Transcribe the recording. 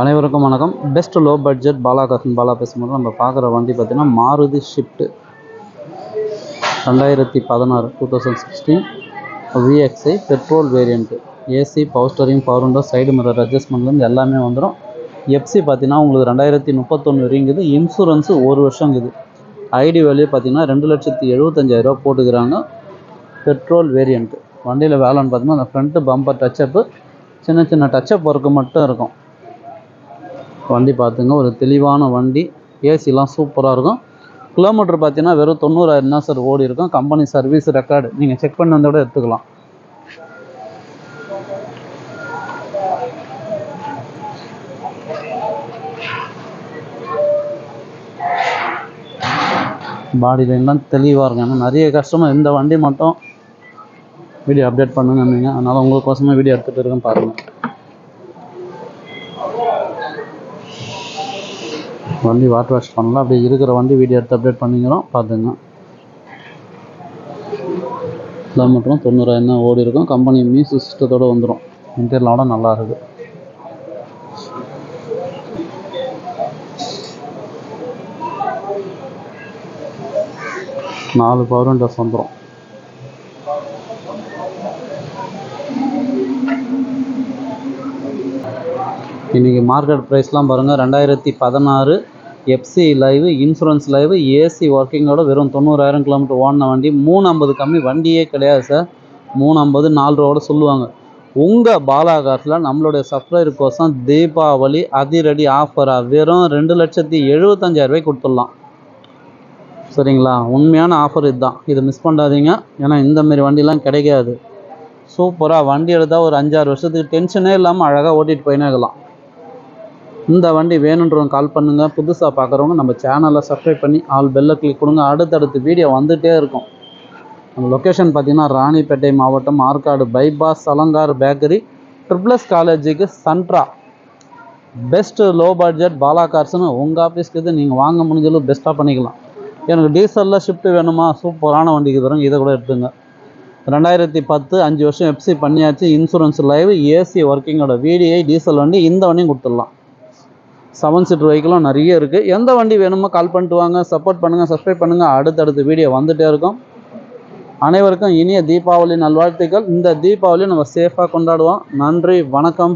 அனைவருக்கும் வணக்கம். Best low budget Bala கசன் பாலா பேசும்போது நம்ம பார்க்குற வண்டி பார்த்தீங்கன்னா மாருதி ஷிஃப்ட் ரெண்டாயிரத்தி பதினாறு two thousand sixteen VXI petrol variant AC power steering power window side mirror அட்ஜஸ்ட்மெண்ட்லேருந்து எல்லாமே வந்துடும் எஃப்சி பார்த்தீங்கன்னா உங்களுக்கு ரெண்டாயிரத்தி முப்பத்தொன்று வரைங்குது இன்சூரன்ஸு ஒரு வருஷங்குது ஐடி வேல்யூ பார்த்தீங்கன்னா ரெண்டு லட்சத்தி எழுபத்தஞ்சாயிரரூவா போட்டுக்கிறாங்க. பெட்ரோல் வேரியண்ட்டு வண்டியில் வேலைன்னு பார்த்தீங்கன்னா அந்த ஃப்ரண்ட்டு பம்பர் டச்சப்பு சின்ன சின்ன டச்சப் ஒர்க்கு மட்டும் இருக்கும். வண்டி பார்த்துங்க ஒரு தெளிவான வண்டி. ஏசிலாம் சூப்பராக இருக்கும். கிலோமீட்டர் பார்த்தீங்கன்னா வெறும் தொண்ணூறாயிரம் தான் சார் ஓடி இருக்கும். கம்பெனி சர்வீஸ் ரெக்கார்டு நீங்கள் செக் பண்ணி வந்தோட எடுத்துக்கலாம். பாடி லைன்லாம் தெளிவாக இருக்கும். ஏன்னா நிறைய கஸ்டமர் இந்த வண்டி மட்டும் வீடியோ அப்டேட் பண்ணுங்க நீங்கள் அதனால் உங்களுக்கோசமே வீடியோ எடுத்துகிட்டு இருக்கேன் பாருங்கள் வண்டி வாட்டர் வாஷ் பண்ணலாம். அப்படி இருக்கிற வண்டி வீடியோ எடுத்து அப்டேட் பண்ணிக்கிறோம். பார்த்துங்க. கிலோமீட்டரும் தொண்ணூறாயிரம் தான் ஓடி இருக்கும். கம்பெனி மியூசிக் சிஸ்டத்தோடு வந்துடும் இன்டீரியலோட நல்லா இருக்குது நாலு பவர் விண்டோஸ் வந்துடும் இன்றைக்கி மார்க்கெட் ப்ரைஸ்லாம் பாருங்கள் ரெண்டாயிரத்தி பதினாறு FC live insurance live AC ஒர்க்கிங்கோட வெறும் தொண்ணூறாயிரம் கிலோமீட்டர் ஓடின வண்டி. மூணு ஐம்பது கம்மி வண்டியே கிடையாது சார் மூணு ஐம்பது நாலு ரூபாவோட சொல்லுவாங்க. உங்கள் பாலா காசில் நம்மளுடைய சப்ஸ்கிரைபருக்கோசம் தீபாவளி அதிரடி ஆஃபராக வெறும் ரெண்டு லட்சத்தி எழுபத்தஞ்சாயிரரூபாய்க்கு கொடுத்துடலாம். சரிங்களா? உண்மையான ஆஃபர் இதுதான். இதை மிஸ் பண்ணாதீங்க. ஏன்னா இந்தமாரி வண்டிலாம் கிடைக்காது. சூப்பராக வண்டி எடுத்தால் ஒரு அஞ்சாறு வருஷத்துக்கு டென்ஷனே இல்லாமல் அழகாக ஓட்டிகிட்டு போயினே இருக்கலாம். இந்த வண்டி வேணுன்றவங்க கால் பண்ணுங்கள் புதுசாக பார்க்குறவங்க நம்ம சேனலை சப்ஸ்கிரைப் பண்ணி ஆல் பெல்லை கிளிக் கொடுங்க. அடுத்தடுத்து வீடியோ வந்துகிட்டே இருக்கும். நம்ம லொக்கேஷன் பார்த்தீங்கன்னா ராணிப்பேட்டை மாவட்டம் ஆற்காடு பைபாஸ் அலங்கார் பேக்கரி ட்ரிப்ளஸ் காலேஜுக்கு சன்ட்ரா பெஸ்ட்டு லோ பட்ஜெட் பாலா கார்ஸ்னு உங்கள் ஆஃபீஸ்க்கு இது நீங்கள் வாங்க முடிஞ்சளவு பெஸ்ட்டாக பண்ணிக்கலாம். எனக்கு டீசலில் ஷிஃப்ட் வேணுமா? சூப்பரான வண்டிக்கு தரும் இதை கூட எடுத்துங்க. ரெண்டாயிரத்தி பத்து அஞ்சு வருஷம் எஃப்சி பண்ணியாச்சு. இன்சூரன்ஸ் லைவ் ஏசி ஒர்க்கிங்கோட விடிஐ டீசல் வண்டி இந்த வண்டியும் கொடுத்துடலாம். செவன் சீட்டர் வெஹிக்கிளும் நிறைய இருக்குது எந்த வண்டி வேணுமோ கால் பண்ணிட்டு வாங்க. சப்போர்ட் பண்ணுங்கள் சப்ஸ்கிரைப் பண்ணுங்கள் அடுத்தடுத்த வீடியோ வந்துகிட்டே இருக்கும். அனைவருக்கும் இனிய தீபாவளி நல்வாழ்த்துக்கள். இந்த தீபாவளி நம்ம சேஃபாக கொண்டாடுவோம். நன்றி வணக்கம்.